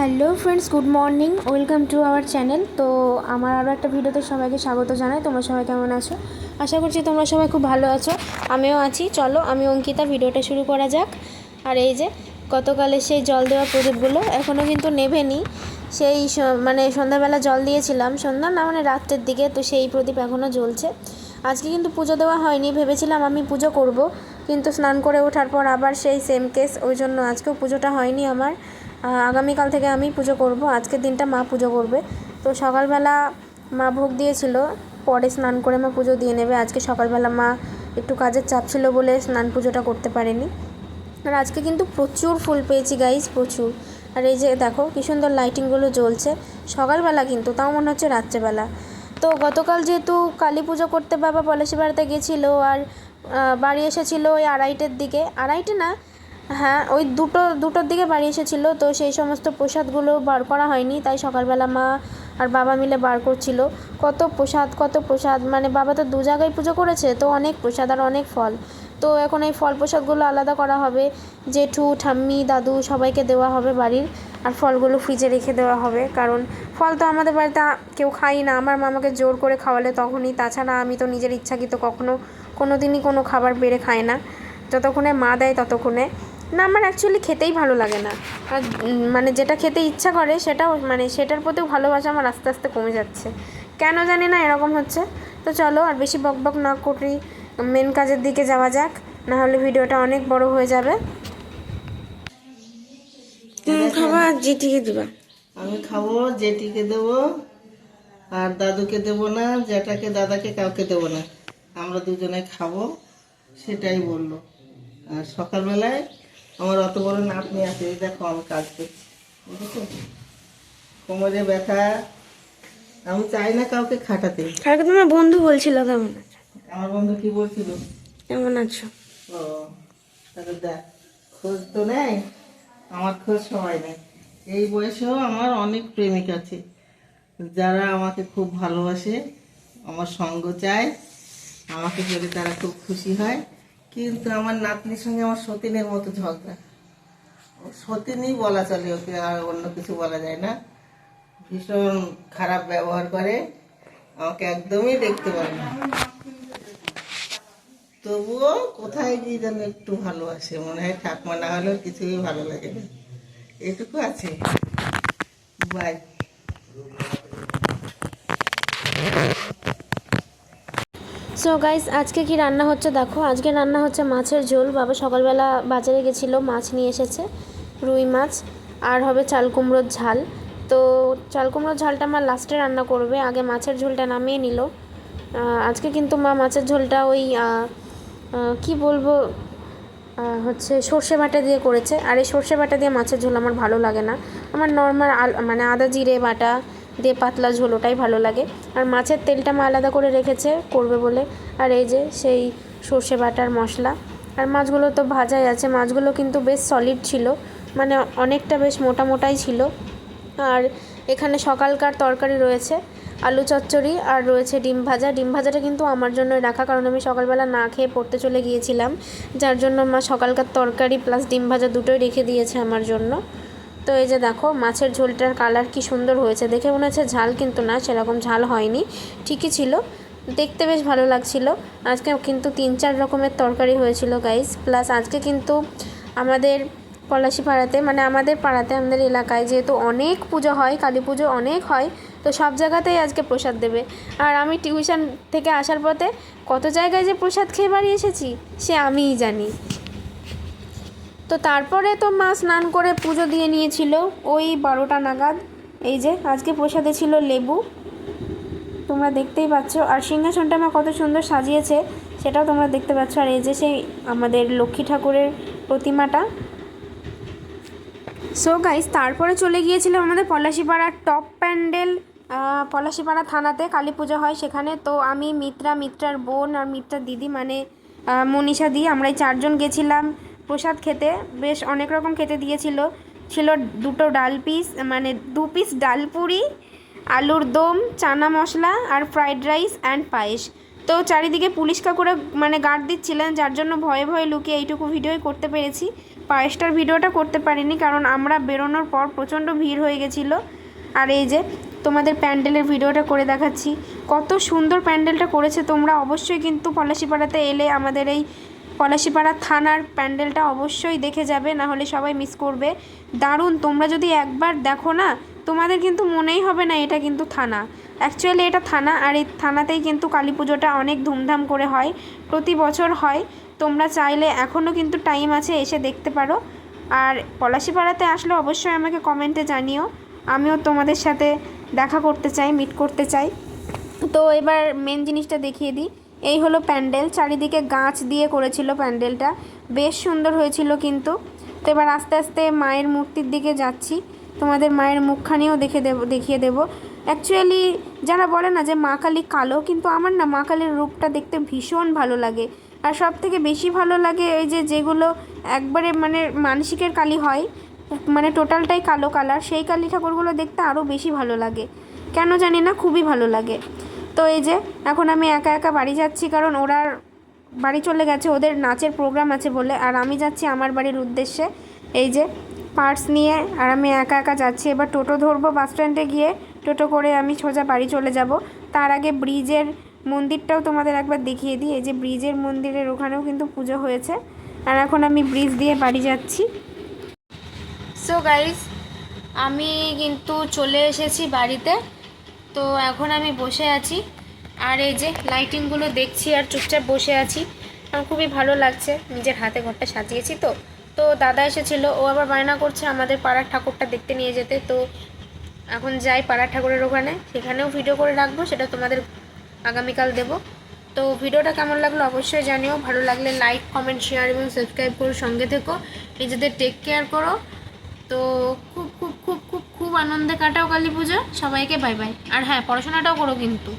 Hello friends, good morning. Welcome to our channel. তো আমার আরও একটা ভিডিওতে সবাইকে স্বাগত জানাই। তোমরা সবাই কেমন আছো? আশা করছি তোমরা সবাই খুব ভালো আছো। আমিও আছি। চলো, আমি অঙ্কিতা। ভিডিওটা শুরু করা যাক। আর এই যে, গতকালে সেই জল দেওয়া প্রদীপগুলো এখনও কিন্তু নেভেনি। সেই মানে সন্ধ্যাবেলা জল দিয়েছিলাম। সন্ধ্যা না মানে রাত্রের দিকে, তো সেই প্রদীপ এখনও জ্বলছে। আজকে কিন্তু পুজো দেওয়া হয়নি। ভেবেছিলাম আমি পুজো করব। কিন্তু স্নান করে ওঠার পর আবার সেই সেম কেস ওই জন্য আজকেও পুজোটা হয়নি আমার। আগামীকাল থেকে আমি পুজো করব। আজকের দিনটা মা পুজো করবে। তো সকালবেলা মা ভোগ দিয়েছিল, পরে স্নান করে মা পুজো দিয়ে নেবে। আজকে সকালবেলা মা একটু কাজের চাপ ছিল বলে স্নান পুজোটা করতে পারেনি। আর আজকে কিন্তু প্রচুর ফুল পেয়েছি গাইস প্রচুর। আর এই যে দেখো, কি সুন্দর লাইটিংগুলো জ্বলছে। সকালবেলা কিন্তু, তাও মনে হচ্ছে রাত্রেবেলা। তো গতকাল যেহেতু কালী পুজো করতে বাবা পলাশি বাড়িতে গেছিল, আর বাড়ি এসেছিল ওই আড়াইটের দিকে। আড়াইটে না হ্যাঁ ওই দুটো, দুটোর দিকে বাড়ি এসেছিল, তো সেই সমস্ত প্রসাদগুলো বার করা হয়নি, তাই সকালবেলা মা আর বাবা মিলে বার করছিল। কত প্রসাদ কত প্রসাদ মানে বাবা তো দু জায়গায় পুজো করেছে, তো অনেক প্রসাদ আর অনেক ফল। তো এখন এই ফল প্রসাদগুলো আলাদা করা হবে, জেঠু, ঠাম্মি, দাদু সবাইকে দেওয়া হবে বাড়ির, আর ফলগুলো ফ্রিজে রেখে দেওয়া হবে, কারণ ফল তো আমাদের বাড়িতে কেউ খাই না, আমার মামাকে জোর করে খাওয়ালে তখনই, তাছাড়া আমি তো নিজের ইচ্ছাকৃত কখনো কোনো দিনই কোনো খাবার বেড়ে খাই না, যতক্ষণে মা দেয় ততক্ষণে। না আমার অ্যাকচুয়ালি খেতেই ভালো লাগে না। আর মানে যেটা খেতে ইচ্ছা করে সেটাও মানে সেটার প্রতিও ভালোবাসা আমার আস্তে আস্তে কমে যাচ্ছে। কেন জানি না এরকম হচ্ছে। তো চলো আর বেশি বক বক না করি মেন কাজের দিকে যাওয়া যাক নাহলে ভিডিওটা অনেক বড় হয়ে যাবে। তুমি খাবার জিটিকে দিবা। আমি খাব জেঠিকে দেবো আর দাদুকে দেবো না জ্যাঠাকে দাদাকে কাউকে দেবো না। আমরা দুজনে খাব সেটাই বলল। আর সকালবেলায় আমার অত বড় নাতনি আছে এই দেখো আমি কাজ করছি বুঝেছ? কোমরে ব্যথা। আমি চাই না কাউকে খাটাতে। কালকে তোমার বন্ধু বলছিল কেমন আছো? আমার বন্ধু কি বলছিল? কেমন আছো? ও তাহলে দেখ খোঁজ তো নেয় আমার খোঁজ সবাই নেয়। এই বয়সেও আমার অনেক প্রেমিক আছে যারা আমাকে খুব ভালোবাসে আমার সঙ্গ চায় আমাকে পেলে তারা খুব খুশি হয়। কিন্তু আমার নাতনির সঙ্গে আমার সতীনের মতো ঝগড়া। সতীনই বলা চলে ওকে, আর অন্য কিছু বলা যায় না। ভীষণ খারাপ ব্যবহার করে, আমাকে একদমই দেখতে পারে না। তবুও কোথায় গিয়ে যেন একটু ভালোবাসে, মনে হয় ঠাকুমা না হলেও কিছুই ভালো লাগে না। এটুকু আছে। বাই সো গাইস আজকে কি রান্না হচ্ছে দেখো? আজকে রান্না হচ্ছে মাছের ঝোল। বাবা সকালবেলা বাজারে গেছিল, মাছ নিয়ে এসেছে, রুই মাছ, আর হবে চাল কুমড়োর ঝাল। তো চাল কুমড়োর ঝালটা মা লাস্টে রান্না করবে, আগে মাছের ঝোলটা নামিয়ে নিল। আজকে কিন্তু মা মাছের ঝোলটা ওই কি বলব? হচ্ছে সর্ষে বাটা দিয়ে করেছে। আর এই সর্ষে বাটা দিয়ে মাছের ঝোল আমার ভালো লাগে না। আমার নর্মাল মানে আদা জিরে বাটা দিয়ে পাতলা ঝোল ওটাই ভালো লাগে। আর মাছের তেলটা মা আলাদা করে রেখেছে, করবে বলে। আর এই যে সেই সর্ষে বাটার মশলা। আর মাছগুলো তো ভাজাই আছে, মাছগুলো কিন্তু বেশ সলিড ছিল। মানে অনেকটা বেশ মোটা মোটাই ছিল। আর এখানে সকালকার তরকারি রয়েছে, আলু চচ্চড়ি আর রয়েছে ডিম ভাজা। ডিম ভাজাটা কিন্তু আমার জন্যই রাখা, কারণ আমি সকালবেলা না খেয়ে পড়তে চলে গিয়েছিলাম। যার জন্য মা সকালকার তরকারি প্লাস ডিম ভাজা দুটোই রেখে দিয়েছে আমার জন্য। তো এই যে দেখো, মাছের ঝোলটার কালার কি সুন্দর হয়েছে। দেখে মনে হচ্ছে ঝাল কিন্তু না, সেরকম ঝাল হয়নি। ঠিকই ছিল। দেখতে বেশ ভালো লাগছিল। আজকে কিন্তু তিন চার রকমের তরকারি হয়েছিল গাইস প্লাস আজকে কিন্তু আমাদের পলাশি পাড়াতে মানে আমাদের পাড়াতে, আমাদের এলাকায় যেহেতু অনেক পুজো হয়, কালী পুজো অনেক হয়, তো সব জায়গাতেই আজকে প্রসাদ দেবে। আর আমি টিউশন থেকে আসার পথে কত জায়গায় যে প্রসাদ খেয়ে বাড়ি এসেছি, সে আমিই জানি। তো তারপরে তো মা স্নান করে পুজো দিয়ে নিয়েছিল। ওই বারোটা নাগাদ। এই যে, আজকে প্রসাদে ছিল লেবু। তোমরা দেখতেই পাচ্ছ। আর সিংহাসনটা মা কত সুন্দর সাজিয়েছে, সেটাও তোমরা দেখতে পাচ্ছ। আর এই যে সেই আমাদের লক্ষ্মী ঠাকুরের প্রতিমাটা। সো গাইস তারপরে চলে গিয়েছিলাম আমাদের পলাশিপাড়ার টপ প্যান্ডেল পলাশিপাড়া থানাতে কালী পুজো হয় সেখানে। তো আমি, মিত্রা, মিত্রার বোন আর মিত্রার দিদি মানে মনীষা দি আমরা চারজন গেছিলাম। প্রসাদ খেতে বেশ অনেক রকম খেতে দিয়েছিল। ছিল দুটো ডাল পিস মানে দু পিস ডাল পুরি, আলুর দম, চানা মশলা আর ফ্রাইড রাইস অ্যান্ড পায়েস। তো চারিদিকে পুলিশ কাকুরা মানে গার্ড দিচ্ছিলেন, যার জন্য ভয়ে ভয়ে লুকিয়ে এইটুকু ভিডিওই করতে পেরেছি। পায়েসটার ভিডিওটা করতে পারিনি, কারণ আমরা বেরোনোর পর প্রচণ্ড ভিড় হয়ে গেছিল। আর এই যে তোমাদের প্যান্ডেলের ভিডিওটা করে দেখাচ্ছি। কত সুন্দর প্যান্ডেলটা করেছে তোমরা অবশ্যই কিন্তু পলাশিপাড়াতে এলে আমাদের এই পলাশিপাড়া থানার প্যান্ডেলটা অবশ্যই দেখে যাবে, না হলে সবাই মিস করবে। দারুণ, তোমরা যদি একবার দেখো না, তোমাদের কিন্তু মনেই হবে না এটা কিন্তু থানা। অ্যাকচুয়ালি এটা থানা, আর এই থানাতেই কিন্তু কালী পুজোটা অনেক ধুমধাম করে হয়, প্রতি বছর হয়। তোমরা চাইলে এখনও কিন্তু টাইম আছে, এসে দেখতে পারো। আর পলাশিপাড়াতে আসলে অবশ্যই আমাকে কমেন্টে জানিও। আমিও তোমাদের সাথে দেখা করতে চাই মিট করতে চাই। তো এবার মেন জিনিসটা দেখিয়ে দিই। এই হলো প্যান্ডেল, চারিদিকে গাছ দিয়ে করেছিল প্যান্ডেলটা। বেশ সুন্দর হয়েছিল কিন্তু। তো এবার আস্তে আস্তে মায়ের মূর্তির দিকে যাচ্ছি। তোমাদের মায়ের মুখখানিও দেখে দেবো, দেখিয়ে দেবো। অ্যাকচুয়ালি যারা বলে না যে মা কালী কালো, কিন্তু আমার না মা কালীর রূপটা দেখতে ভীষণ ভালো লাগে। আর সব থেকে বেশি ভালো লাগে ওই যে যেগুলো একবারে মানে মানসিকের কালী হয় মানে টোটালটাই কালো কালার, সেই কালী ঠাকুরগুলো দেখতে আরও বেশি ভালো লাগে। কেন জানি না, খুবই ভালো লাগে। তো এই যে, এখন আমি একা একা বাড়ি যাচ্ছি কারণ ওরা বাড়ি চলে গেছে, ওদের নাচের প্রোগ্রাম আছে বলে। আর আমি যাচ্ছি আমার বাড়ির উদ্দেশ্যে। এই যে পার্টস নিয়ে আর আমি একা একা যাচ্ছি। এবার টোটো ধরবো বাস স্ট্যান্ডে গিয়ে। টোটো করে আমি সোজা বাড়ি চলে যাব। তার আগে ব্রিজের মন্দিরটাও তোমাদের একবার দেখিয়ে দিই। এই যে ব্রিজের মন্দিরের ওখানেও কিন্তু পুজো হয়েছে। আর এখন আমি ব্রিজ দিয়ে বাড়ি যাচ্ছি। সো গাইস আমি কিন্তু চলে এসেছি বাড়িতে। তো এখন আমি বসে আছি। আর এই যে লাইটিংগুলো দেখছি আর চুপচাপ বসে আছি, আমার খুবই ভালো লাগছে। নিজের হাতে ঘরটা সাজিয়েছি তো। তো দাদা এসেছিল, ও আবার বায়না করছে আমাদের পাড়ার ঠাকুরটা দেখতে নিয়ে যেতে। তো এখন যাই পাড়ার ঠাকুরের ওখানে, সেখানেও ভিডিও করে রাখব, সেটা তোমাদের আগামীকাল দেবো। তো ভিডিওটা কেমন লাগল অবশ্যই জানিও, ভালো লাগলে লাইক কমেন্ট শেয়ার এবং সাবস্ক্রাইব করো সঙ্গে থেকো। নিজেদের টেক কেয়ার করো। তো খুব খুব খুব খুব খুব আনন্দে কাটাও কালী পুজো সবাইকে বাই বাই আর হ্যাঁ পড়াশোনাটাও করো কিন্তু।